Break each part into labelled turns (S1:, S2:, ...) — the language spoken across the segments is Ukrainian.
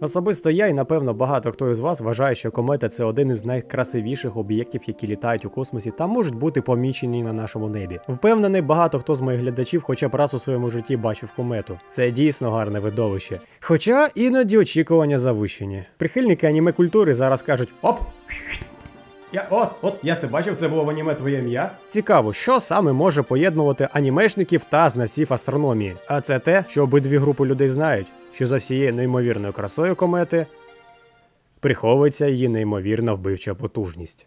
S1: Особисто я і напевно багато хто із вас вважає, що комета це один із найкрасивіших об'єктів, які літають у космосі та можуть бути помічені на нашому небі. Впевнений, багато хто з моїх глядачів хоча б раз у своєму житті бачив комету. Це дійсно гарне видовище. Хоча іноді очікування завищені. Прихильники аніме культури зараз кажуть: оп! Я от, от, я це бачив, це було в аніме твоє ім'я. Цікаво, що саме може поєднувати анімешників та знавців астрономії. А це те, що обидві групи людей знають, що за всією неймовірною красою комети приховується її неймовірна вбивча потужність.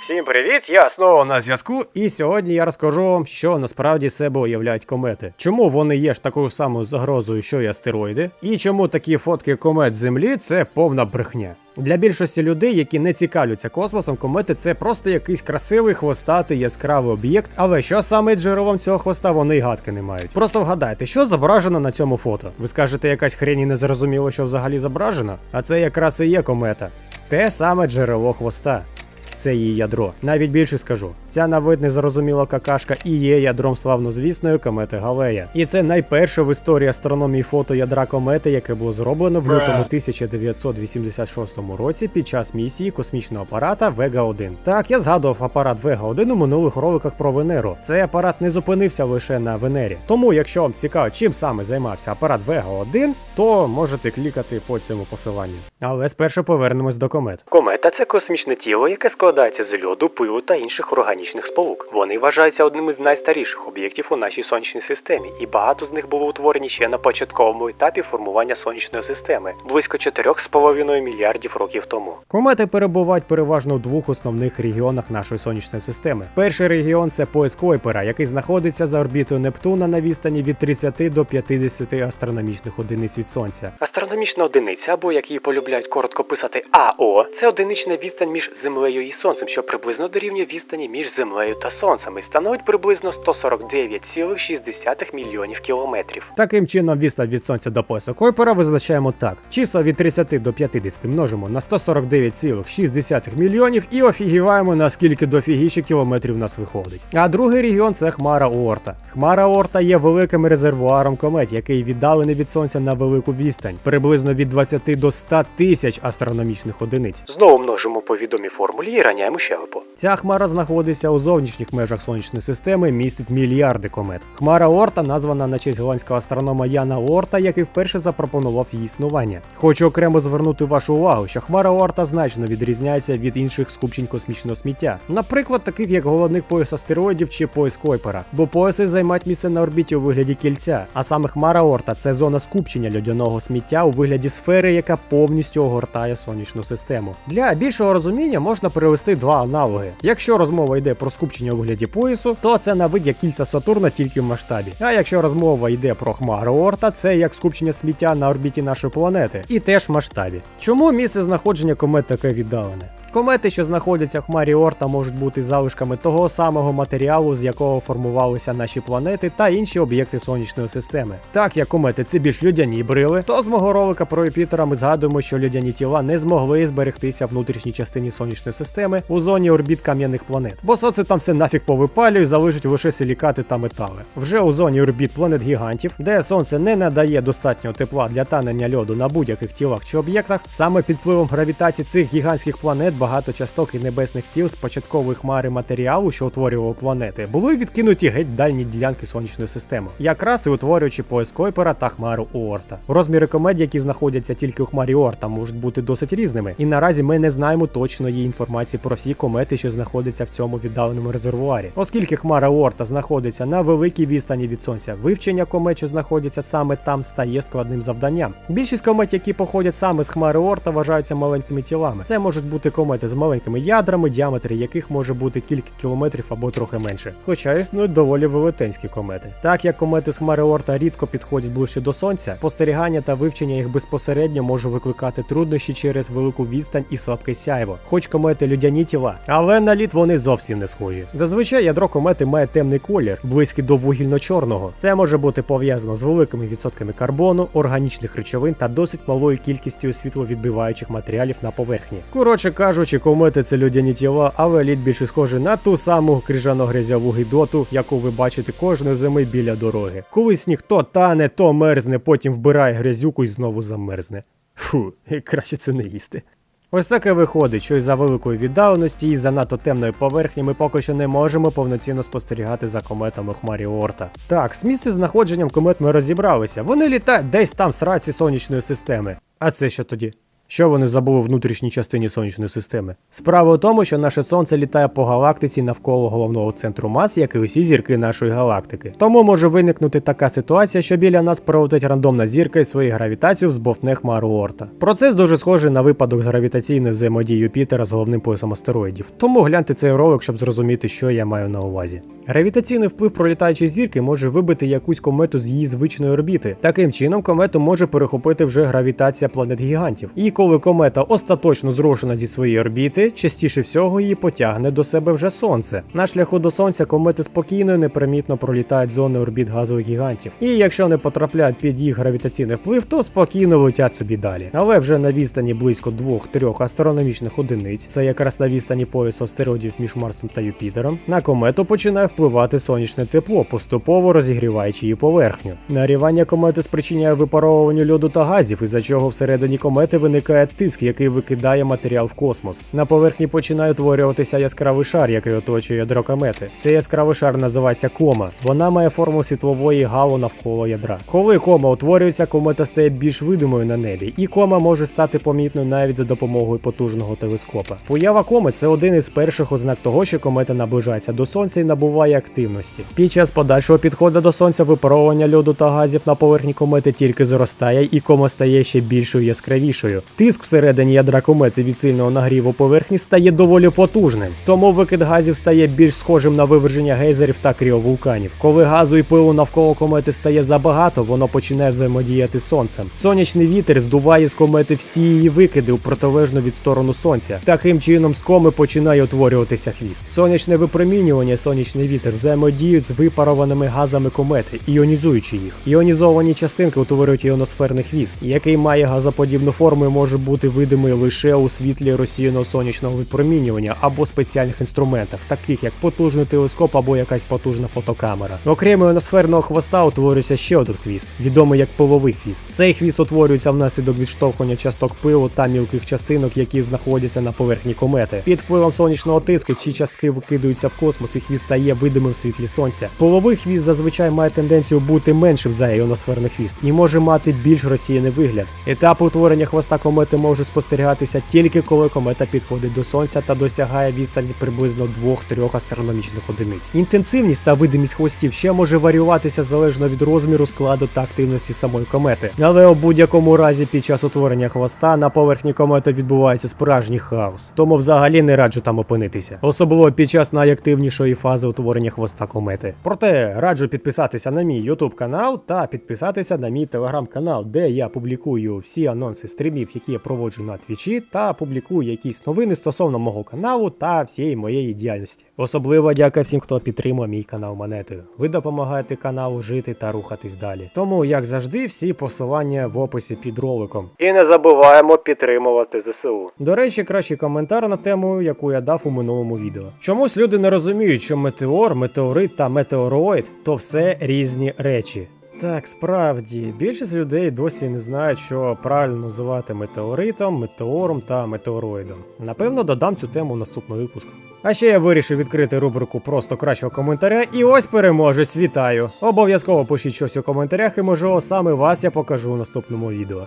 S1: Всім привіт! Я знову на зв'язку, і сьогодні я розкажу вам, що насправді себе уявляють комети. Чому вони є ж такою самою загрозою, що й астероїди, і чому такі фотки комет Землі це повна брехня. Для більшості людей, які не цікавляться космосом, комети це просто якийсь красивий хвостатий яскравий об'єкт. Але що саме джерелом цього хвоста вони й гадки не мають. Просто вгадайте, що зображено на цьому фото. Ви скажете, якась хрень і не зрозуміло, що взагалі зображено? А це якраз і є комета. Те саме джерело хвоста це її ядро. Навіть більше скажу, ця на вид незрозуміла какашка і є ядром славнозвісної комети Галея. І це найперше в історії астрономії фото ядра комети, яке було зроблено в лютому 1986 році під час місії космічного апарата Вега 1. Так, я згадував апарат Вега 1 у минулих роликах про Венеру. Цей апарат не зупинився лише на Венері. Тому, якщо вам цікаво, чим саме займався апарат Вега 1, то можете клікати по цьому посиланню. Але спершу повернемось до комет. Комета це космічне тіло, яке складається з льоду, пилу та інших органічних сполук. Вони вважаються одним із найстаріших об'єктів у нашій сонячній системі, і багато з них було утворені ще на початковому етапі формування сонячної системи близько 4,5 мільярдів років тому. Комети перебувають переважно в двох основних регіонах нашої сонячної системи. Перший регіон це пояс Койпера, який знаходиться за орбітою Нептуна на відстані від 30 до 50 астрономічних одиниць від сонця. Астрономічна одиниця, або як її полюбляють коротко писати АО, це одинична відстань між Землею і Сонцем, що приблизно дорівнює відстані між Землею та Сонцем і становить приблизно 149,6 мільйонів кілометрів. Таким чином, відстань від сонця до поясу Койпера визначаємо так: числа від 30 до 50 множимо на 149,6 мільйонів і офігіваємо, наскільки дофігіше кілометрів у нас виходить. А другий регіон це Хмара Оорта. Хмара Оорта є великим резервуаром комет, який віддалений від сонця на велику відстань, приблизно від 20 до 100 тисяч астрономічних одиниць. Знову множимо по відомій формулі і раняємо щелепу. Ця хмара знаходиться у зовнішніх межах сонячної системи, містить мільярди комет. Хмара Оорта названа на честь голландського астронома Яна Оорта, який вперше запропонував її існування. Хочу окремо звернути вашу увагу, що хмара Оорта значно відрізняється від інших скупчень космічного сміття, наприклад, таких як головних пояс астероїдів чи пояс Койпера, бо пояси займають місце на орбіті у вигляді кільця, а саме хмара Оорта це зона скупчення льодяного сміття у вигляді сфери, яка повністю огортає сонячну систему. Для більшого розуміння можна привести два аналоги. Якщо розмова йде про скупчення у вигляді поясу, то це на вид як кільця Сатурна тільки в масштабі. А якщо розмова йде про хмару Орта, це як скупчення сміття на орбіті нашої планети, і теж в масштабі. Чому місце знаходження комет таке віддалене? Комети, що знаходяться в хмарі Орта, можуть бути залишками того самого матеріалу, з якого формувалися наші планети та інші об'єкти сонячної системи. Так як комети це більш людяні брили, то з мого ролика про Юпітера ми згадуємо, що людяні тіла не змогли зберегтися в внутрішній частині сонячної системи у зоні орбіт кам'яних планет. Бо сонце там все нафіг повипалює, залишить лише силікати та метали. Вже у зоні орбіт планет гігантів, де сонце не надає достатньо тепла для танення льоду на будь-яких тілах чи об'єктах, саме під впливом гравітації цих гігантських планет багато часток і небесних тіл з початкової хмари матеріалу, що утворював планети, були відкинуті геть дальні ділянки сонячної системи, якраз і утворюючи пояс Койпера та хмару Оорта. Розміри комет, які знаходяться тільки у хмарі Оорта, можуть бути досить різними, і наразі ми не знаємо точної інформації про всі комети, що знаходяться в цьому віддаленому резервуарі. Оскільки хмара Оорта знаходиться на великій відстані від сонця, вивчення комет, що знаходяться саме там, стає складним завданням. Більшість комет, які походять саме з хмари Оорта, вважаються маленькими тілами. Це можуть бути комети з маленькими ядрами, діаметр яких може бути кілька кілометрів або трохи менше. Хоча існують доволі велетенські комети. Так як комети з хмари Оорта рідко підходять ближче до сонця, спостерігання та вивчення їх безпосередньо може викликати труднощі через велику відстань і слабке сяйво. Хоч комети людяні тіла, але на лід вони зовсім не схожі. Зазвичай ядро комети має темний колір, близький до вугільно-чорного. Це може бути пов'язано з великими відсотками карбону, органічних речовин та досить малою кількістю світловідбиваючих матеріалів на поверхні. Коротше кажучи, кажучи, комети це людяні тіла, але лід більше схожий на ту саму крижано-грязяву гидоту, яку ви бачите кожної зими біля дороги. Коли сніг то тане, то мерзне, потім вбирає грязюку і знову замерзне. Фу, краще це не їсти. Ось таке виходить, що із-за великої віддаленості і занадто темної поверхні ми поки що не можемо повноцінно спостерігати за кометами хмарі Орта. Так, з місцем знаходженням комет ми розібралися. Вони літають десь там в сраці сонячної системи. А це що тоді? Що вони забули в внутрішній частині сонячної системи? Справа у тому, що наше сонце літає по галактиці навколо головного центру мас, як і усі зірки нашої галактики. Тому може виникнути така ситуація, що біля нас пролетить рандомна зірка і своєю гравітацією збовтне хмару Орта. Процес дуже схожий на випадок з гравітаційної взаємодії Юпітера з головним поясом астероїдів. Тому гляньте цей ролик, щоб зрозуміти, що я маю на увазі. Гравітаційний вплив пролітаючої зірки може вибити якусь комету з її звичної орбіти. Таким чином, комету може перехопити вже гравітація планет гігантів. І коли комета остаточно зрошена зі своєї орбіти, частіше всього її потягне до себе вже сонце. На шляху до сонця комети спокійно і непримітно пролітають зони орбіт газових гігантів. І якщо не потрапляють під їх гравітаційний вплив, то спокійно летять собі далі. Але вже на відстані близько 2-3 астрономічних одиниць, це якраз на відстані поясу астероїдів між Марсом та Юпітером, на комету починає впливати сонячне тепло, поступово розігріваючи її поверхню. Нагрівання комети спричиняє випаровування льоду та газів, із-за чого всередині комети виникає тиск, який викидає матеріал в космос. На поверхні починає утворюватися яскравий шар, який оточує ядро комети. Цей яскравий шар називається кома. Вона має форму світлової гало навколо ядра. Коли кома утворюється, комета стає більш видимою на небі, і кома може стати помітною навіть за допомогою потужного телескопа. Поява коми це один із перших ознак того, що комета наближається до сонця і набуває активності. Під час подальшого підходу до сонця випаровування льоду та газів на поверхні комети тільки зростає, і кома стає ще більшою яскравішою. Тиск всередині ядра комети від сильного нагріву поверхні стає доволі потужним, тому викид газів стає більш схожим на виверження гейзерів та кріовулканів. Коли газу і пилу навколо комети стає забагато, воно починає взаємодіяти з сонцем. Сонячний вітер здуває з комети всі її викиди у протилежну від сторону сонця. Таким чином з коми починає утворюватися хвіст. Сонячне випромінювання, сонячний вітер взаємодіють з випарованими газами комети, іонізуючи їх. Іонізовані частинки утворюють іоносферний хвіст, який має газоподібну форму і може бути видимий лише у світлі розсіяного сонячного випромінювання або спеціальних інструментах, таких як потужний телескоп або якась потужна фотокамера. Окрім іоносферного хвоста утворюється ще один хвіст, відомий як пиловий хвіст. Цей хвіст утворюється внаслідок відштовхування часток пилу та мілких частинок, які знаходяться на поверхні комети. Під впливом сонячного тиску ці частки викидаються в космос, і хвіст стає видимим в світлі сонця. Пиловий хвіст зазвичай має тенденцію бути меншим за іоносферний хвіст і може мати більш розсіяний вигляд. Етапи утворення хвоста комети можуть спостерігатися тільки коли комета підходить до сонця та досягає відстані приблизно 2-3 астрономічних одиниць. Інтенсивність та видимість хвостів ще може варіюватися залежно від розміру, складу та активності самої комети. Але у будь-якому разі під час утворення хвоста на поверхні комети відбувається справжній хаос. Тому взагалі не раджу там опинитися. Особливо під час найактивнішої фази утворення хвоста комети. Проте раджу підписатися на мій YouTube канал та підписатися на мій телеграм-канал, де я публікую всі анонси стрімів, які я проводжу на твічі, та публікую якісь новини стосовно мого каналу та всієї моєї діяльності. Особливо дяка всім, хто підтримує мій канал монетою. Ви допомагаєте каналу жити та рухатись далі. Тому, як завжди, всі посилання в описі під роликом. І не забуваємо підтримувати ЗСУ. До речі, кращий коментар на тему, яку я дав у минулому відео. Чомусь люди не розуміють, що метеор, метеорит та метеороїд то все різні речі. Так, справді, більшість людей досі не знають, що правильно називати метеоритом, метеором та метеороїдом. Напевно, додам цю тему в наступний випуск. А ще я вирішив відкрити рубрику просто кращого коментаря, і ось переможець, вітаю! Обов'язково пишіть щось у коментарях, і можливо саме вас я покажу у наступному відео.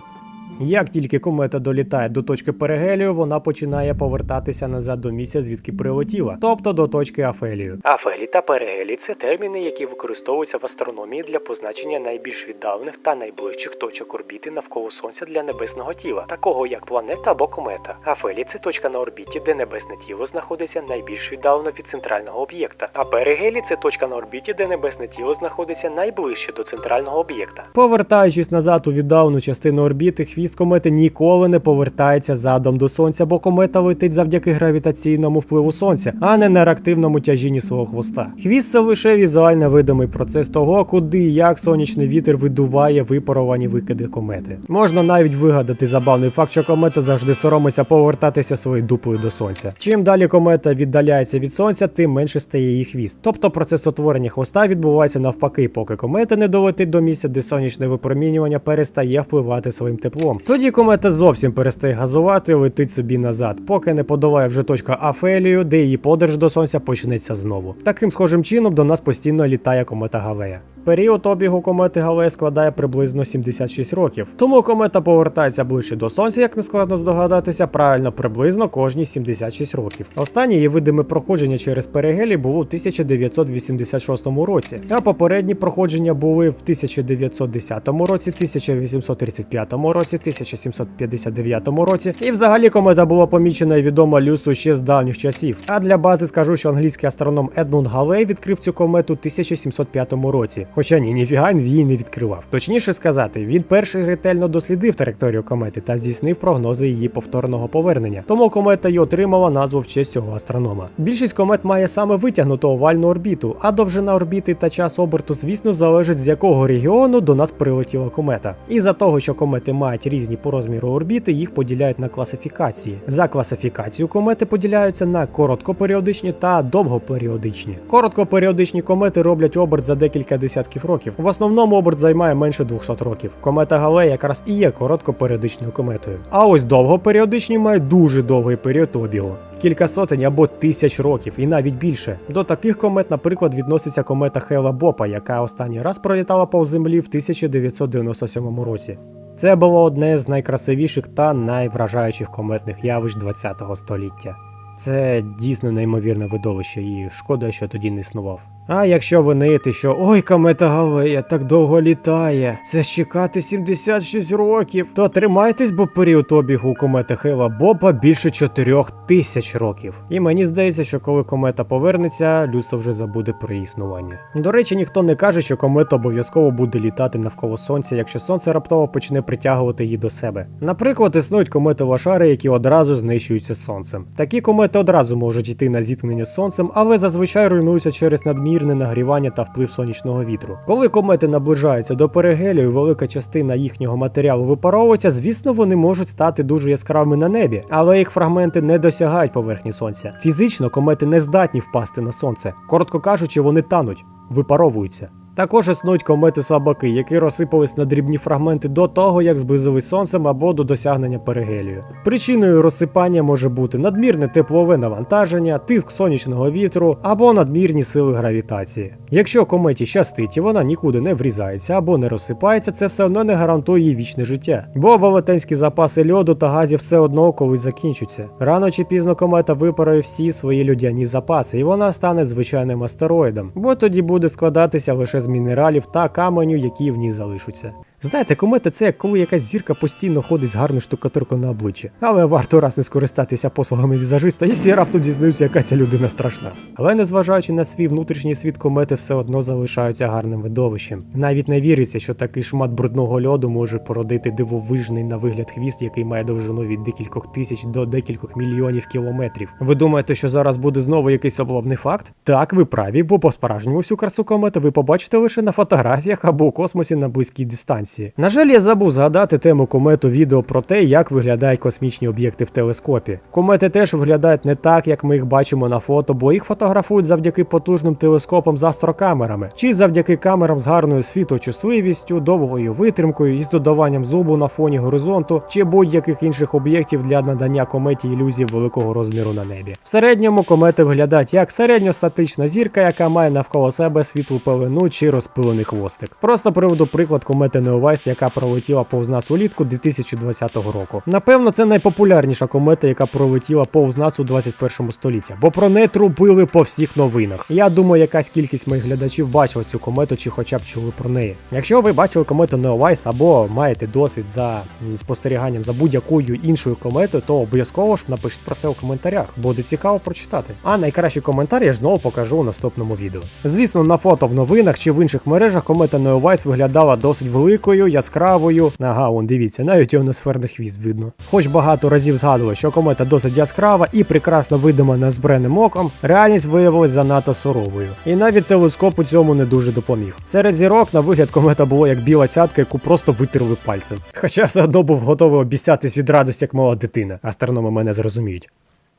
S1: Як тільки комета долітає до точки перигелію, вона починає повертатися назад до місця, звідки прилетіла, тобто до точки Афелію. Афелі та перигелій це терміни, які використовуються в астрономії для позначення найбільш віддалених та найближчих точок орбіти навколо сонця для небесного тіла, такого як планета або комета. Афелі це точка на орбіті, де небесне тіло знаходиться найбільш віддалено від центрального об'єкта. А перигелій це точка на орбіті, де небесне тіло знаходиться найближче до центрального об'єкта. Повертаючись назад у віддалену частину орбіти, хвіст комети ніколи не повертається задом до сонця, бо комета летить завдяки гравітаційному впливу сонця, а не на реактивному тяжінні свого хвоста. Хвіст це лише візуально видимий процес того, куди і як сонячний вітер видуває випаровані викиди комети. Можна навіть вигадати забавний факт, що комета завжди соромиться повертатися своєю дупою до сонця. Чим далі комета віддаляється від сонця, тим менше стає її хвіст. Тобто процес утворення хвоста відбувається навпаки, поки комета не долетить до місця, де сонячне випромінювання перестає впливати своїм теплом. Тоді комета зовсім перестає газувати, летить собі назад, поки не подолає вже точка Афелію, де її подорож до сонця почнеться знову. Таким схожим чином до нас постійно літає комета Галея. Період обігу комети Галея складає приблизно 76 років. Тому комета повертається ближче до сонця, як не складно здогадатися, правильно приблизно кожні 76 років. Останнє її видиме проходження через перигелі було у 1986 році, а попередні проходження були в 1910 році, 1835 році, 1759 році. І взагалі комета була помічена і відома людству ще з давніх часів. А для бази скажу, що англійський астроном Едмунд Галей відкрив цю комету у 1705 році. Хоча ні, ніфіга він її не відкривав. Точніше сказати, він перший ретельно дослідив траєкторію комети та здійснив прогнози її повторного повернення. Тому комета й отримала назву в честь цього астронома. Більшість комет має саме витягнуту овальну орбіту, а довжина орбіти та час оберту, звісно, залежить з якого регіону до нас прилетіла комета. І за того, що комети мають різні по розміру орбіти, їх поділяють на класифікації. За класифікацію комети поділяються на короткоперіодичні та довгоперіодичні. Короткоперіодичні комети роблять оберт за декілька десятків років. В основному оберт займає менше 200 років. Комета Галея якраз і є короткоперіодичною кометою. А ось довгоперіодичні мають дуже довгий період обігу. Кілька сотень або тисяч років, і навіть більше. До таких комет, наприклад, відноситься комета Хела Бопа, яка останній раз пролітала повз землі в 1997 році. Це було одне з найкрасивіших та найвражаючих кометних явищ ХХ століття. Це дійсно неймовірне видовище, і шкода, що тоді не існував. А якщо винити, що ой, комета Галея так довго літає, це ж чекати 76 років, то тримайтесь, бо період обігу комети Хейла Боба більше 4 тисяч років. І мені здається, що коли комета повернеться, людство вже забуде про її існування. До речі, ніхто не каже, що комета обов'язково буде літати навколо сонця, якщо сонце раптово почне притягувати її до себе. Наприклад, існують комети Лошари, які одразу знищуються сонцем. Такі комети одразу можуть йти на зіткнення з сонцем, але зазвичай руйнуються через надмірне нагрівання та вплив сонячного вітру. Коли комети наближаються до перегелю, і велика частина їхнього матеріалу випаровується, звісно, вони можуть стати дуже яскравими на небі, але їх фрагменти не досягають поверхні сонця. Фізично комети не здатні впасти на сонце. Коротко кажучи, вони тануть, випаровуються. Також існують комети слабаки, які розсипались на дрібні фрагменти до того, як зблизились сонцем або до досягнення перигелію. Причиною розсипання може бути надмірне теплове навантаження, тиск сонячного вітру або надмірні сили гравітації. Якщо кометі щастить і вона нікуди не врізається або не розсипається, це все одно не гарантує їй вічне життя. Бо велетенські запаси льоду та газів все одно колись закінчаться. Рано чи пізно комета випарує всі свої людяні запаси, і вона стане звичайним астероїдом, бо тоді буде складатися лише з мінералів та каменю, які в ній залишаться. Знаєте, комети це як коли якась зірка постійно ходить з гарною штукатуркою на обличчі. Але варто раз не скористатися послугами візажиста, і всі раптом дізнаються, яка ця людина страшна. Але незважаючи на свій внутрішній світ, комети все одно залишаються гарним видовищем. Навіть не віриться, що такий шмат брудного льоду може породити дивовижний на вигляд хвіст, який має довжину від декількох тисяч до декількох мільйонів кілометрів. Ви думаєте, що зараз буде знову якийсь облобний факт? Так, ви праві, бо по-справжньому всю красу комети ви побачите лише на фотографіях або у космосі на близькій дистанції. На жаль, я забув згадати тему комету відео про те, як виглядають космічні об'єкти в телескопі. Комети теж виглядають не так, як ми їх бачимо на фото, бо їх фотографують завдяки потужним телескопам з астрокамерами, чи завдяки камерам з гарною світочутливістю, довгою витримкою і з додаванням зубу на фоні горизонту, чи будь-яких інших об'єктів для надання кометі ілюзії великого розміру на небі. В середньому комети виглядають як середньостатична зірка, яка має навколо себе світлу пелену чи розпилений хвостик. Просто приведу приклад комети Неовайс, яка пролетіла повз нас улітку 2020 року. Напевно, це найпопулярніша комета, яка пролетіла повз нас у 21 столітті, бо про неї трубили по всіх новинах. Я думаю, якась кількість моїх глядачів бачила цю комету чи хоча б чули про неї. Якщо ви бачили комету Неовайс або маєте досвід за спостеріганням за будь-якою іншою кометою, то обов'язково ж напишіть про це у коментарях, буде цікаво прочитати. А найкращий коментар я знову покажу у наступному відео. Звісно, на фото в новинах чи в інших мережах комета Неовайс виглядала досить великою великою, яскравою. Ага, он дивіться, навіть іоносферний хвіст видно. Хоч багато разів згадував, що комета досить яскрава і прекрасно видима незбреним оком, реальність виявилась занадто суровою. І навіть телескоп у цьому не дуже допоміг. Серед зірок на вигляд комета було як біла цятка, яку просто витерли пальцем. Хоча все одно був готовий обіцятись від радості, як мала дитина. Астрономи мене зрозуміють.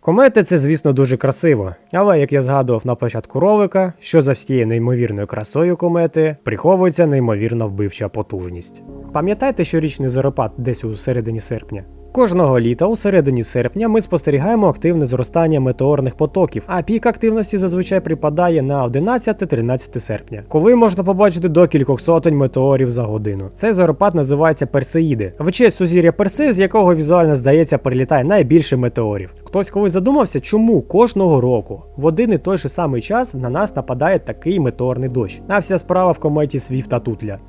S1: Комети це, звісно, дуже красиво, але як я згадував на початку ролика, що за всією неймовірною красою комети приховується неймовірна вбивча потужність. Пам'ятаєте щорічний зоропад десь у середині серпня? Кожного літа у середині серпня ми спостерігаємо активне зростання метеорних потоків, а пік активності зазвичай припадає на 11-13 серпня, коли можна побачити до кількох сотень метеорів за годину. Цей зоропад називається Персеїди, в честь сузір'я Перси, з якого візуально здається прилітає найбільше метеорів. Хтось колись задумався, чому кожного року в один і той же самий час на нас нападає такий метеорний дощ. А вся справа в кометі Свіфта Тутля.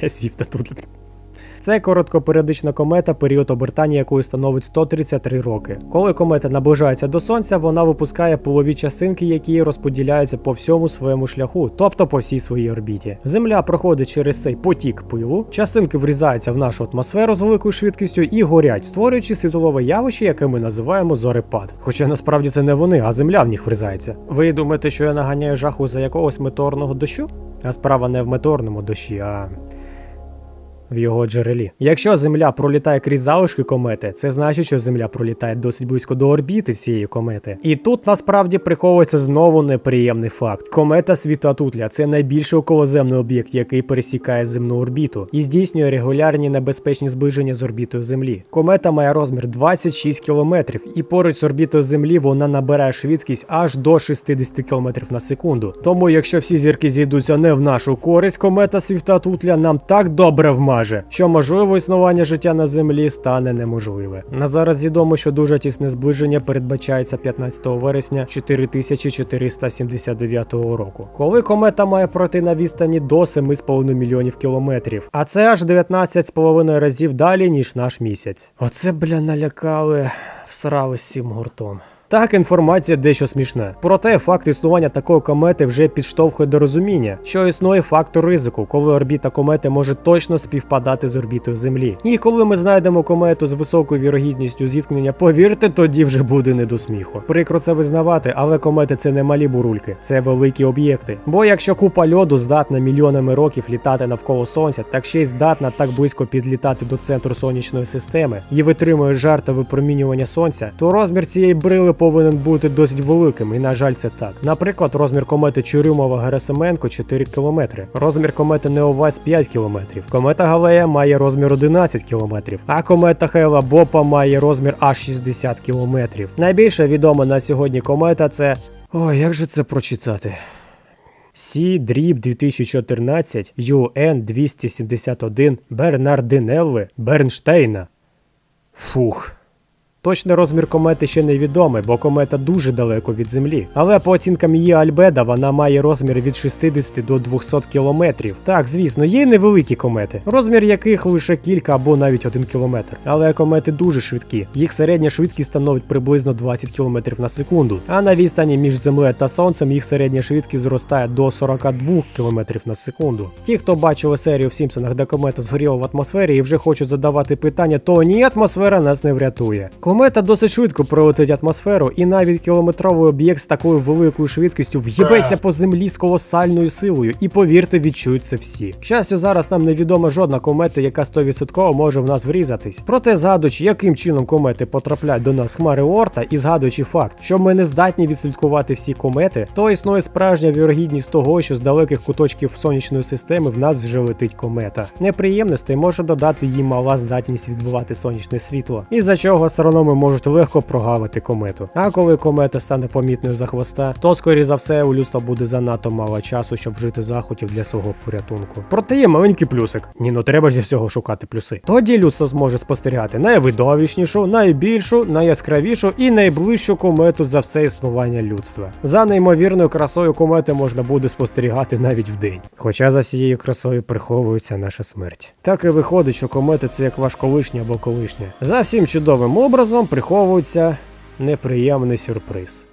S1: Те Свіфта Тутля. Це короткоперіодична комета, період обертання якої становить 133 роки. Коли комета наближається до сонця, вона випускає пилові частинки, які розподіляються по всьому своєму шляху, тобто по всій своїй орбіті. Земля проходить через цей потік пилу, частинки врізаються в нашу атмосферу з великою швидкістю і горять, створюючи світлове явище, яке ми називаємо зорепад. Хоча насправді це не вони, а земля в них врізається. Ви думаєте, що я наганяю жаху за якогось метеорного дощу? А справа не в метеорному дощі, а в його джерелі. Якщо Земля пролітає крізь залишки комети, це значить, що Земля пролітає досить близько до орбіти цієї комети. І тут насправді приховується знову неприємний факт. Комета Світотутля це найбільший околоземний об'єкт, який пересікає земну орбіту і здійснює регулярні небезпечні зближення з орбітою Землі. Комета має розмір 26 кілометрів, і поруч з орбітою Землі вона набирає швидкість аж до 60 км на секунду. Тому, якщо всі зірки зійдуться не в нашу користь, комета Світотутля нам так добре вмаже, що можливо існування життя на землі стане неможливе. На зараз відомо, що дуже тісне зближення передбачається 15 вересня 4479 року, коли комета має пройти на відстані до 7,5 мільйонів кілометрів, а це аж 19,5 разів далі, ніж наш місяць. Оце бля налякали, всрали всім гуртом. Так, інформація дещо смішна. Проте факт існування такої комети вже підштовхує до розуміння, що існує фактор ризику, коли орбіта комети може точно співпадати з орбітою Землі. І коли ми знайдемо комету з високою вірогідністю зіткнення, повірте, тоді вже буде не до сміху. Прикро це визнавати, але комети це не малі бурульки, це великі об'єкти. Бо якщо купа льоду здатна мільйонами років літати навколо сонця, так ще й здатна так близько підлітати до центру сонячної системи і витримує жар та випромінювання сонця, то розмір цієї брили повинен бути досить великим, і на жаль, це так. Наприклад, розмір комети Чурюмова Герасименко 4 км, розмір комети Неовайс 5 км, комета Галея має розмір 11 км, а комета Хейла Бопа має розмір аж 60 км. Найбільша відома на сьогодні комета це. Ой, як же це прочитати? Сі дріб 2014 UN 271 Бернардинелли Бернштейна. Фух. Точний розмір комети ще не відомий, бо комета дуже далеко від Землі. Але по оцінкам її Альбеда вона має розмір від 60 до 200 кілометрів. Так, звісно, є невеликі комети, розмір яких лише кілька або навіть 1 кілометр. Але комети дуже швидкі. Їх середня швидкість становить приблизно 20 км на секунду. А на відстані між Землею та Сонцем їх середня швидкість зростає до 42 км на секунду. Ті, хто бачили серію в Сімпсонах, де комета згоріла в атмосфері і вже хочуть задавати питання, то ні, атмосфера нас не врятує. Комета досить швидко пролетить атмосферу, і навіть кілометровий об'єкт з такою великою швидкістю в'їбеться по землі з колосальною силою, і повірте, відчують це всі. К щастю, зараз нам невідома жодна комета, яка 100% може в нас врізатись. Проте, згадуючи, яким чином комети потрапляють до нас хмари Орта, і згадуючи факт, що ми не здатні відслідкувати всі комети, то існує справжня вірогідність того, що з далеких куточків сонячної системи в нас вже летить комета. Неприємностей може додати їй мала здатність відбивати сонячне світло, із-за чого астрономи можуть легко прогавити комету. А коли комета стане помітною за хвоста, то скоріше за все у людства буде занадто мало часу, щоб вжити заходів для свого порятунку. Проте є маленький плюсик. Ні, ну треба ж зі всього шукати плюси. Тоді людство зможе спостерігати найвидовищнішу, найбільшу, найяскравішу і найближчу комету за все існування людства. За неймовірною красою комети можна буде спостерігати навіть вдень. Хоча за всією красою приховується наша смерть. Так і виходить, що комети це як ваш колишній або колишня. За всім чудовим образом приховується неприємний сюрприз.